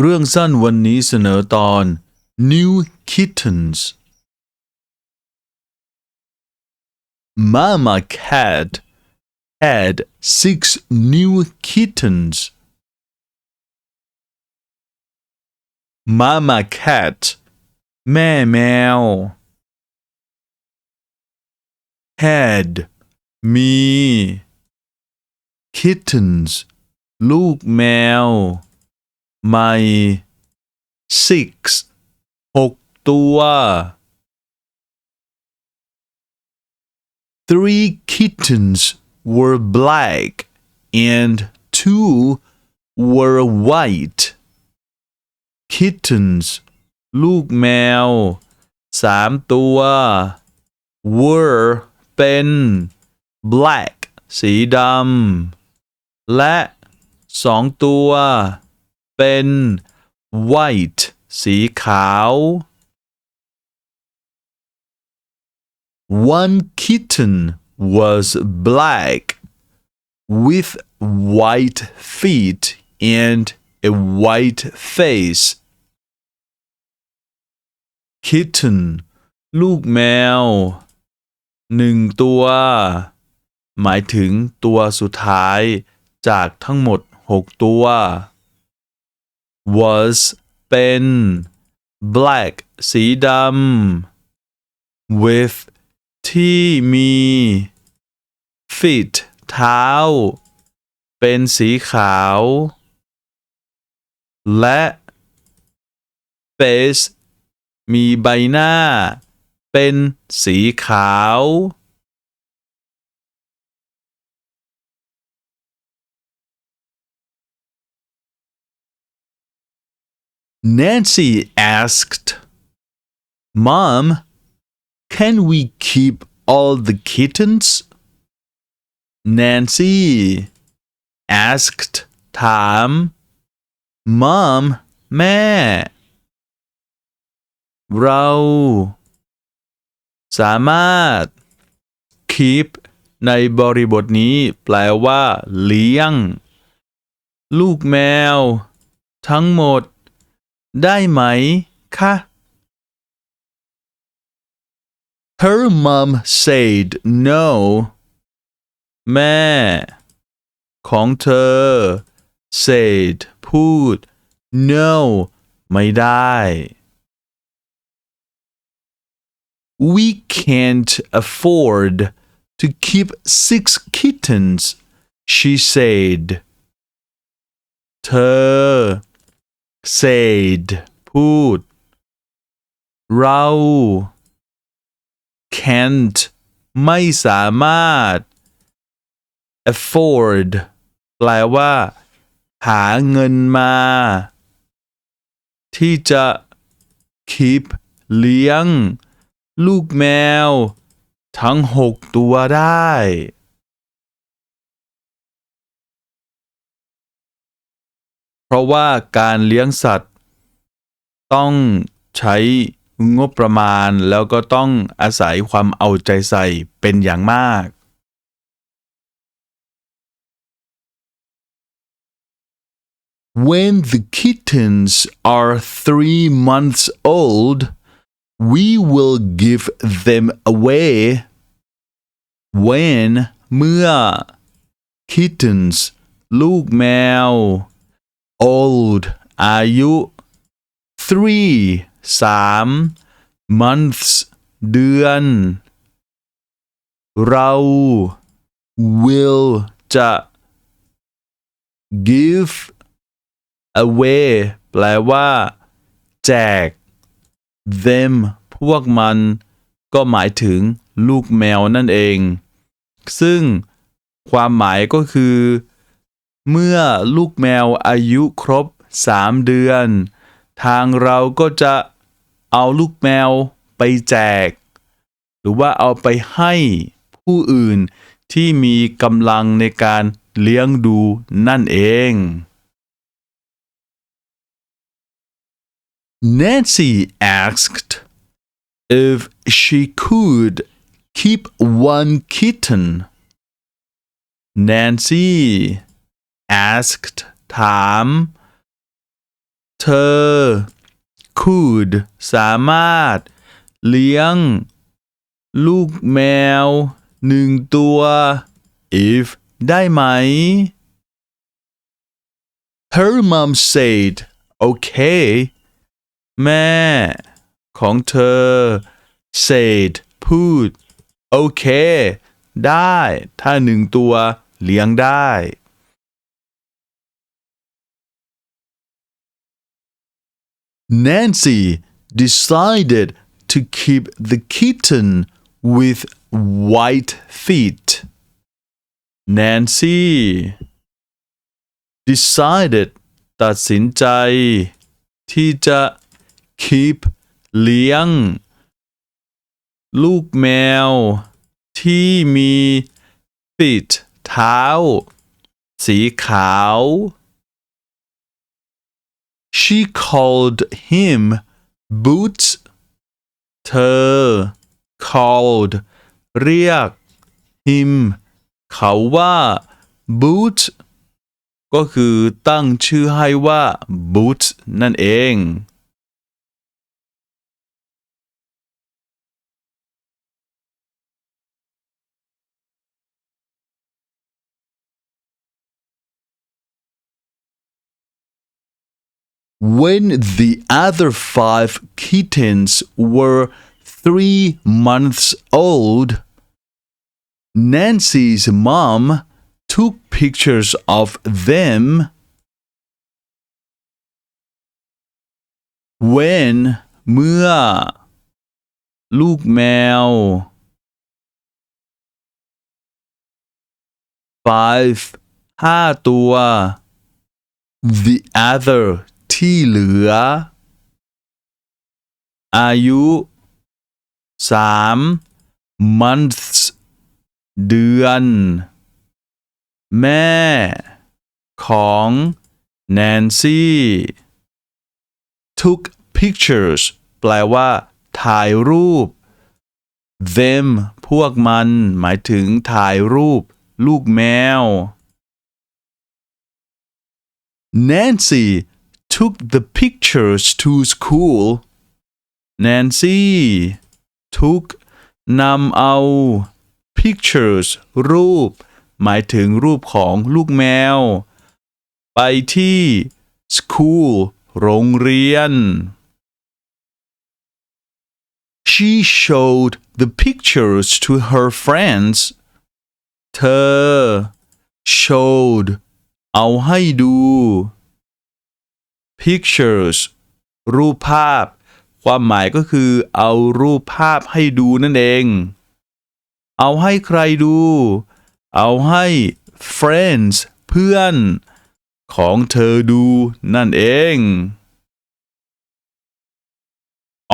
เรื่องสั้นวันนี้เสนอตอน New Kittens Mama cat had six new kittens. Mama cat แม่แมว had มี kittens ลูกแมว ไม่ six หกตัว Three kittens were black and two were white. Kittens ลูกแมว สามตัว were เป็น black สีดำ และสองตัว เป็น white สีขาว One kitten was black with white feet and a white face. Kitten ลูกแมวหนึ่งตัว หมายถึงตัวสุดท้ายจากทั้งหมดหกตัว was เป็น black สีดำ with ที่มี feet เท้า เป็นสีขาว และ face มีใบหน้า เป็นสีขาว Nancy asked, Mom, can we keep all the kittens? Nancy asked ถาม Mom แม่ เรา สามารถ keep ในบริบทนี้แปลว่า เลี้ยง ลูกแมว ทั้งหมด ได้ไหมคะ Her mom said no แม่ ของเธอ said พูด no ไม่ได้ We can't afford to keep six kittens she said เธอ said พูด เรา can't ไม่สามารถ afford แปลว่า หาเงินมา ที่จะ keep เลี้ยง ลูกแมว ทั้งหกตัวได้ ราะว่าการเลี้ยงสัตว์ ต้องใช้งบประมาณแล้วก็ต้องอาศัยความเอาใจใส่เป็นอย่างมาก When the kittens are three months old, we will give them away. When เมื่อ kittens ลูกแมว old อายุ three สาม months เดือน เรา will จะ give away แปลว่า แจก them พวกมัน ก็หมายถึงลูกแมวนั่นเอง ซึ่งความหมายก็คือ เมื่อลูกแมวอายุครบสามเดือน ทางเราก็จะเอาลูกแมวไปแจก หรือว่าเอาไปให้ผู้อื่นที่มีกำลังในการเลี้ยงดูนั่นเอง Nancy asked if she could keep one kitten. Nancy asked ถาม เธอ could สามารถ เลี้ยง ลูกแมวหนึ่งตัว if ได้ไหม Her mom said okay แม่ ของเธอ said พูด โอเค ได้ ถ้าหนึ่งตัว เลี้ยงได้ Nancy decided to keep the kitten with white feet. Nancy decided ตัดสินใจ ที่จะ keep เลี้ยง ลูกแมว ที่มี feet เท้า สีขาว She called him Boots เธอ called เรียก him เขาว่า Boots ก็คือตั้งชื่อให้ว่า Boots นั่นเอง When the other five kittens were three months old, Nancy's mom took pictures of them. When เมื่อ ลูกแมว five ห้าตัว the other ที่เหลือ อายุสาม months เดือน แม่ ของ Nancy took pictures แปลว่า ถ่ายรูป them พวกมัน หมายถึงถ่ายรูป ลูกแมว Nancy took the pictures to school. Nancy took นำเอา pictures รูป หมายถึงรูปของลูกแมว ไปที่ school โรงเรียน She showed the pictures to her friends. เธอ showed เอาให้ดู pictures รูปภาพ ความหมายก็คือ เอารูปภาพให้ดูนั่นเอง เอาให้ใครดู เอาให้ friends เพื่อน ของเธอดูนั่นเอง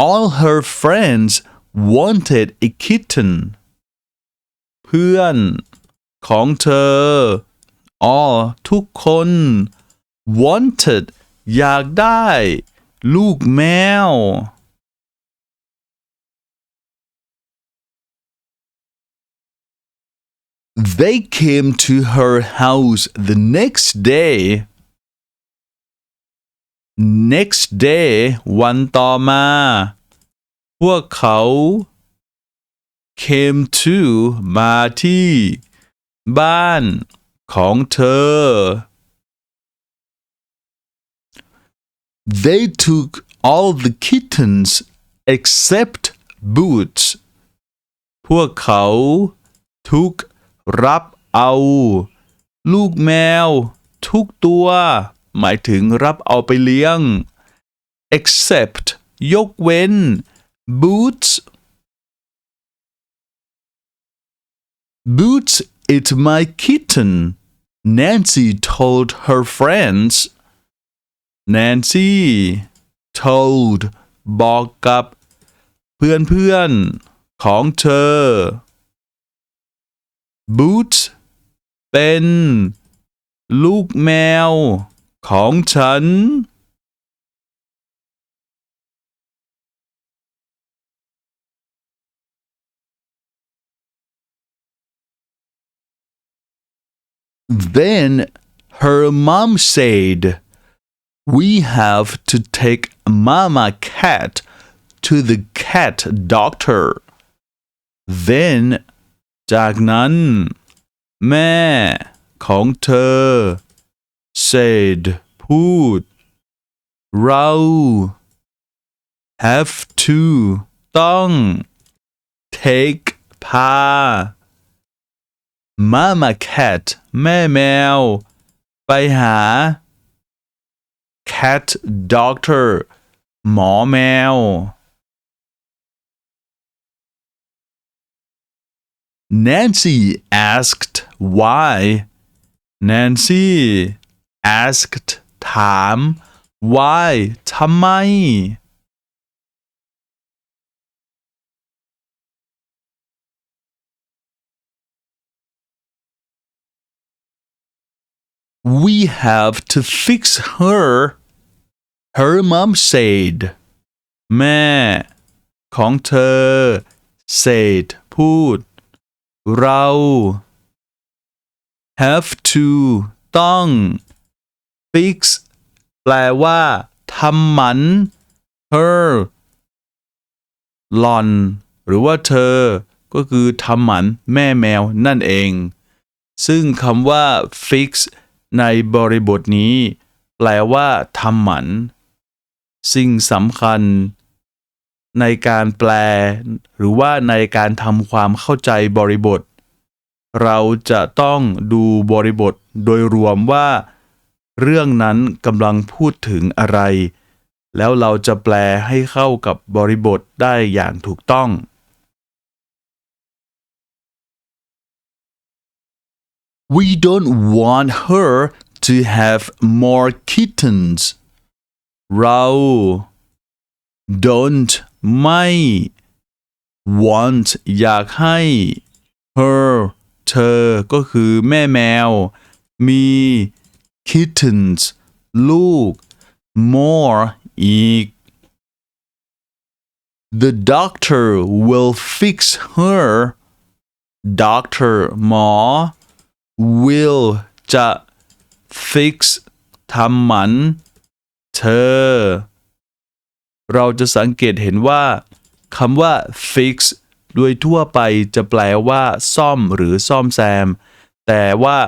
All her friends wanted a kitten เพื่อน ของเธอ all ทุกคน wanted อยากได้ลูกแมว They came to her house the next day. Next day วันต่อมา พวกเขา came to มาที่ บ้านของเธอ They took all the kittens except Boots พวกเขา ทุก รับเอา ลูกแมว ทุกตัว หมายถึงรับเอาไปเลี้ยง except ยกเว้น Boots Boots it's my kitten Nancy told her friends Nancy told บอกกับ เพื่อนๆ ของเธอ Boots เป็น ลูกแมว ของฉัน Then her mom said, we have to take mama cat to the cat doctor then จากนั้น แม่ของเธอ said พูด เรา have to ต้อง take พา mama cat แม่แมว ไปหา cat doctor หมอแมว Nancy asked why Nancy asked ถาม why ทำไม We have to fix her her mom said แม่ ของเธอ said พูด เรา have to ต้อง fix แปลว่าทำหมัน her หลอน หรือว่าเธอ ก็คือทำหมันแม่แมวนั่นเอง ซึ่งคำว่า fix ในบริบทนี้ แปลว่าทำหมัน สิ่งสำคัญ ในการแปล หรือว่าในการทำความเข้าใจบริบท เราจะต้องดูบริบทโดยรวมว่า เรื่องนั้นกำลังพูดถึงอะไร แล้วเราจะแปลให้เข้ากับบริบทได้อย่างถูกต้อง We don't want her to have more kittens เรา don't ไม่ want อยากให้ her เธอ ก็คือแม่แมว มี kittens ลูก more อีก The doctor will fix her doctor หมอ will จะ fix ทำหมัน เธอ เราจะสังเกตเห็นว่าคำว่า fix โดยทั่วไปจะแปลว่า ซ่อมหรือซ่อมแซม แต่ว่า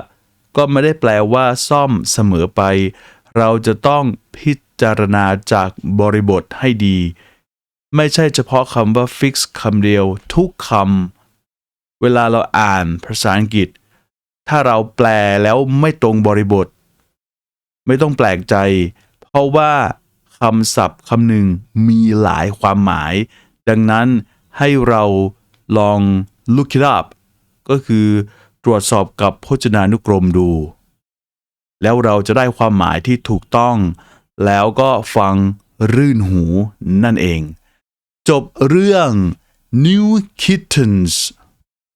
ก็ไม่ได้แปลว่า ซ่อมเสมอไป เราจะต้องพิจารณาจากบริบทให้ดี ไม่ใช่เฉพาะคำว่า fix คำเดียวทุกคำเวลาเราอ่านภาษาอังกฤษ ถ้าเราแปลแล้วไม่ตรงบริบท ไม่ต้องแปลกใจ เพราะว่าคำศัพท์คำหนึ่งมีหลายความหมาย ดังนั้นให้เราลอง look it up ก็คือตรวจสอบกับพจนานุกรมดู แล้วเราจะได้ความหมายที่ถูกต้อง แล้วก็ฟังรื่นหูนั่นเอง จบเรื่อง New Kittens